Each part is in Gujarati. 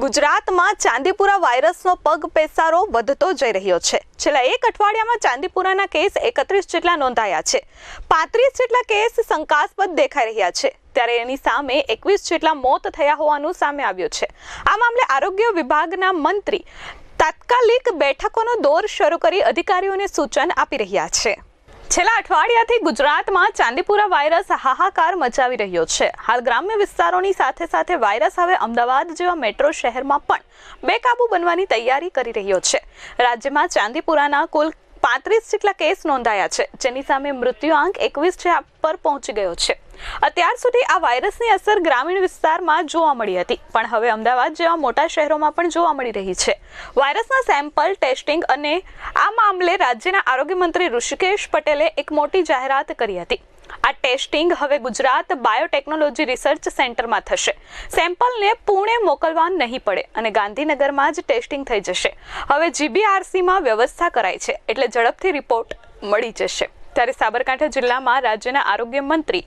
ગુજરાતમાં ચાંદીપુરા વાયરસનો પગ પેસારો વધતો જઈ રહ્યો છે. છેલ્લા એક અઠવાડિયામાં ચાંદીપુરાના કેસ એકત્રીસ જેટલા નોંધાયા છે. પાંત્રીસ જેટલા કેસ શંકાસ્પદ દેખાઈ રહ્યા છે. ત્યારે એની સામે એકવીસ જેટલા મોત થયા હોવાનું સામે આવ્યું છે. આ મામલે આરોગ્ય વિભાગના મંત્રી તાત્કાલિક બેઠકોનો દોર શરૂ કરી અધિકારીઓને સૂચન આપી રહ્યા છે. છેલ્લા અઠવાડિયાથી ગુજરાતમાં ચાંદીપુરા વાયરસ હાહાકાર મચાવી રહ્યો છે. હાલ ગ્રામ્ય વિસ્તારોની સાથે સાથે વાયરસ હવે અમદાવાદ જેવા મેટ્રો શહેરમાં પણ બેકાબુ બનવાની તૈયારી કરી રહ્યો છે. રાજ્યમાં ચાંદીપુરાના કુલ પાંત્રીસ જેટલા કેસ નોંધાયા છે, જેની સામે મૃત્યુઆંક એકવીસ પર પહોંચી ગયો છે. અત્યાર સુધી આ વાયરસની અસર ગ્રામીણ વિસ્તારમાં જોવા મળી હતી, પણ હવે અમદાવાદ જેવા મોટા શહેરોમાં પણ જોવા મળી રહી છે. વાયરસના સેમ્પલ, ટેસ્ટિંગ અને આ મામલે રાજ્યના આરોગ્ય મંત્રી ઋષિકેશ પટેલે એક મોટી જાહેરાત કરી હતી. આ ટેસ્ટિંગ હવે ગુજરાત બાયોટેકનોલોજી રિસર્ચ સેન્ટરમાં થશે. સેમ્પલને પુણે મોકલવા નહીં પડે અને ગાંધીનગરમાં જ ટેસ્ટિંગ થઈ જશે. હવે જીબીઆરસીમાં વ્યવસ્થા કરાઈ છે, એટલે ઝડપથી રિપોર્ટ મળી જશે. ત્યારે સાબરકાંઠા જિલ્લામાં રાજ્યના આરોગ્ય મંત્રી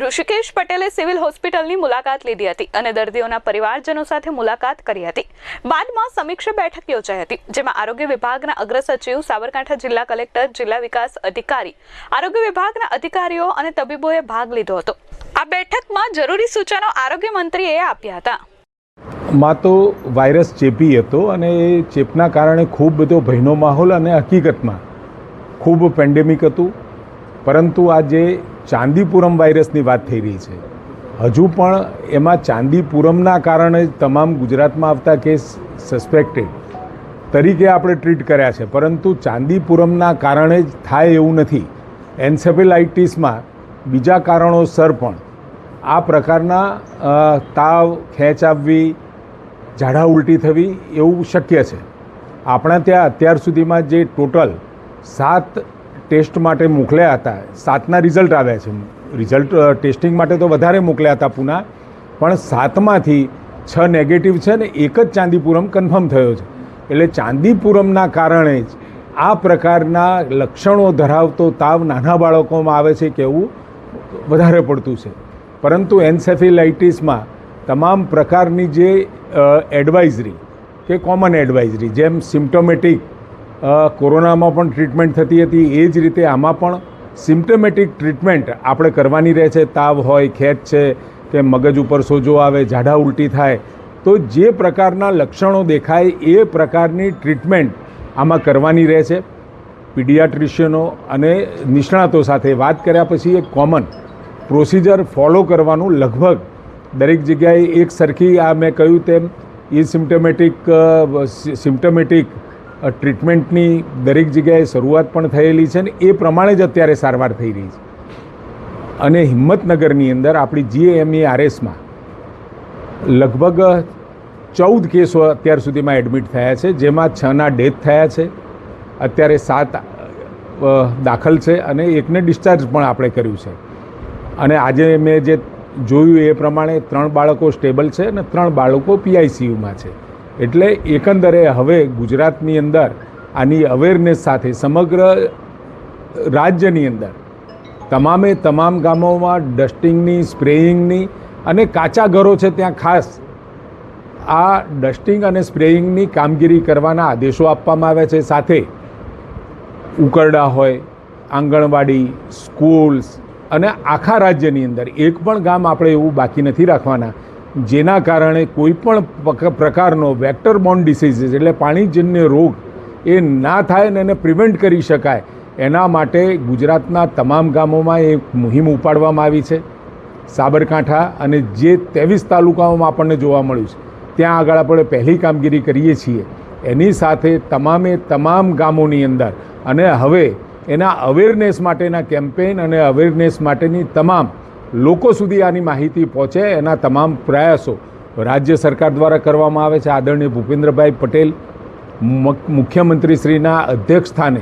ઋષિકેશ પટેલે સિવિલ હોસ્પિટલની મુલાકાત લીધી હતી અને દર્દીઓના પરિવારજનો સાથે મુલાકાત કરી હતી. બાદમાં સમીક્ષા બેઠક યોજાઈ હતી, જેમાં આરોગ્ય વિભાગના અગ્ર સચિવ સાબરકાંઠા જિલ્લા કલેક્ટર, જિલ્લા વિકાસ અધિકારી, આરોગ્ય વિભાગના અધિકારીઓ અને તબીબોએ ભાગ લીધો હતો. આ બેઠકમાં જરૂરી સૂચનો આરોગ્ય મંત્રીએ આપ્યા હતા. માં તો વાયરસ ચેપી હતો અને એ ચેપના કારણે ખૂબ બધો ભયનો માહોલ અને હકીકતમાં ખૂબ પેન્ડેમિક હતું. પરંતુ આ જે ચાંદીપુરમ વાયરસની વાત થઈ રહી છે, હજુ પણ એમાં ચાંદીપુરમના કારણે તમામ ગુજરાતમાં આવતા કેસ સસ્પેક્ટેડ તરીકે આપણે ટ્રીટ કર્યા છે. પરંતુ ચાંદીપુરમના કારણે જ થાય એવું નથી. એન્સેફેલાઇટિસમાં બીજા કારણોસર પણ આ પ્રકારના તાવ, ખેંચ આવવી, ઝાડા ઉલટી થવી એવું શક્ય છે. આપણા ત્યાં અત્યાર સુધીમાં જે ટોટલ સાત ટેસ્ટ માટે મોકલ્યા હતા. સાતના રિઝલ્ટ આવ્યા છે. રિઝલ્ટ ટેસ્ટિંગ માટે તો વધારે મોકલ્યા હતા પુના, પણ સાતમાંથી છ નેગેટિવ છે ને એક જ ચાંદીપુરમ કન્ફર્મ થયો છે. એટલે ચાંદીપુરમના કારણે જ આ પ્રકારના લક્ષણો ધરાવતો તાવ નાના બાળકોમાં આવે છે કેવું વધારે પડતું છે. પરંતુ એન્સેફિલાઇટિસમાં તમામ પ્રકારની જે એડવાઇઝરી કે કોમન એડવાઇઝરી જેમ સિમ્ટોમેટિક કોરોનામાં પણ ટ્રીટમેન્ટ થતી હતી. એ જ રીતે આમાં પણ સિમ્ટમેટિક ટ્રીટમેન્ટ આપણે કરવાની રહે છે. તાવ હોય, ખેંચ છે, કે મગજ ઉપર સોજો આવે, ઝાડા ઉલટી થાય. તો જે પ્રકારના લક્ષણો દેખાય એ પ્રકારની ટ્રીટમેન્ટ આમાં કરવાની રહે છે. પીડિયાટ્રિશિયનો અને નિષ્ણાતો સાથે વાત કર્યા પછી એક કોમન પ્રોસિજર ફોલો કરવાનું લગભગ દરેક જગ્યાએ એક સરખી આ મેં કહ્યું તેમ એ સિમ્ટમેટિક સિમ્ટમેટિક ટ્રીટમેન્ટની દરેક જગ્યાએ શરૂઆત પણ થયેલી છે ને એ પ્રમાણે જ અત્યારે સારવાર થઈ રહી છે. અને હિંમતનગરની અંદર આપણી જીએમઈ આરએસમાં લગભગ ચૌદ કેસો અત્યાર સુધીમાં એડમિટ થયા છે, જેમાં છના ડેથ થયા છે, અત્યારે સાત દાખલ છે અને એકને ડિસ્ચાર્જ પણ આપણે કર્યું છે. અને આજે મેં જે જોયું એ પ્રમાણે ત્રણ બાળકો સ્ટેબલ છે અને ત્રણ બાળકો પીઆઈસીયુમાં છે. એટલે એકંદરે હવે ગુજરાતની અંદર આની અવેરનેસ સાથે સમગ્ર રાજ્યની અંદર તમામે તમામ ગામોમાં ડસ્ટિંગની સ્પ્રેઇંગની અને કાચા ઘરો છે ત્યાં ખાસ આ ડસ્ટિંગ અને સ્પ્રેઇંગની કામગીરી કરવાના આદેશો આપવામાં આવ્યા છે. સાથે ઉકરડા હોય, આંગણવાડી સ્કૂલ્સ અને આખા રાજ્યની અંદર એક પણ ગામ આપણે એવું બાકી નથી રાખવાના. જેના કારણે કોઈપણ પ્રકારનો વેક્ટર બોન્ડ ડિસીઝીસ એટલે પાણીજન્ય રોગ એ ના થાય ને એને પ્રિવેન્ટ કરી શકાય, એના માટે ગુજરાતના તમામ ગામોમાં એક મુહિમ ઉપાડવામાં આવી છે. સાબરકાંઠા અને જે ત્રેવીસ તાલુકાઓમાં આપણને જોવા મળ્યું છે, ત્યાં આગળ આપણે પહેલી કામગીરી કરીએ છીએ. એની સાથે તમામે તમામ ગામોની અંદર અને હવે એના અવેરનેસ માટેના કેમ્પેઇન અને અવેરનેસ માટેની તમામ લોકો સુધી આની માહિતી પહોંચે એના તમામ પ્રયાસો રાજ્ય સરકાર દ્વારા કરવામાં આવે છે. આદરણીય ભૂપેન્દ્રભાઈ પટેલ મુખ- મુખ્યમંત્રીશ્રીના અધ્યક્ષ સ્થાને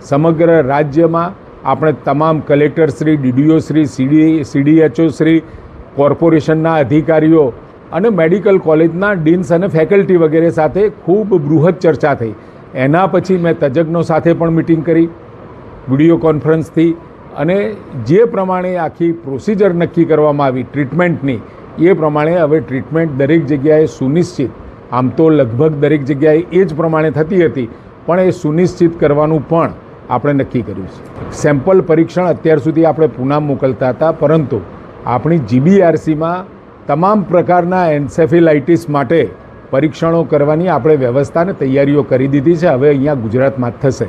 સમગ્ર રાજ્યમાં આપણે તમામ collector Shri, DDO Shri, CD, CDHO Shri, કોર્પોરેશનના અધિકારીઓ અને મેડિકલ કોલેજના ડીન્સ અને ફેકલ્ટી વગેરે સાથે ખૂબ બૃહદ ચર્ચા થઈ. એના પછી મેં તજજ્ઞો સાથે પણ મિટિંગ કરી. વીડિયો કોન્ફરન્સથી અને જે પ્રમાણે આખી પ્રોસિજર નક્કી કરવામાં આવી ટ્રીટમેન્ટની એ પ્રમાણે હવે ટ્રીટમેન્ટ દરેક જગ્યાએ સુનિશ્ચિત. આમ તો લગભગ દરેક જગ્યાએ એ જ પ્રમાણે થતી હતી, પણ એ સુનિશ્ચિત કરવાનું પણ આપણે નક્કી કર્યું છે. સેમ્પલ પરીક્ષણ અત્યાર સુધી આપણે પુના મોકલતા હતા, પરંતુ આપણી જીબીઆરસીમાં તમામ પ્રકારના એન્સેફિલાઇટિસ માટે પરીક્ષણો કરવાની આપણે વ્યવસ્થાને તૈયારીઓ કરી દીધી છે. હવે અહીંયા ગુજરાતમાં થશે.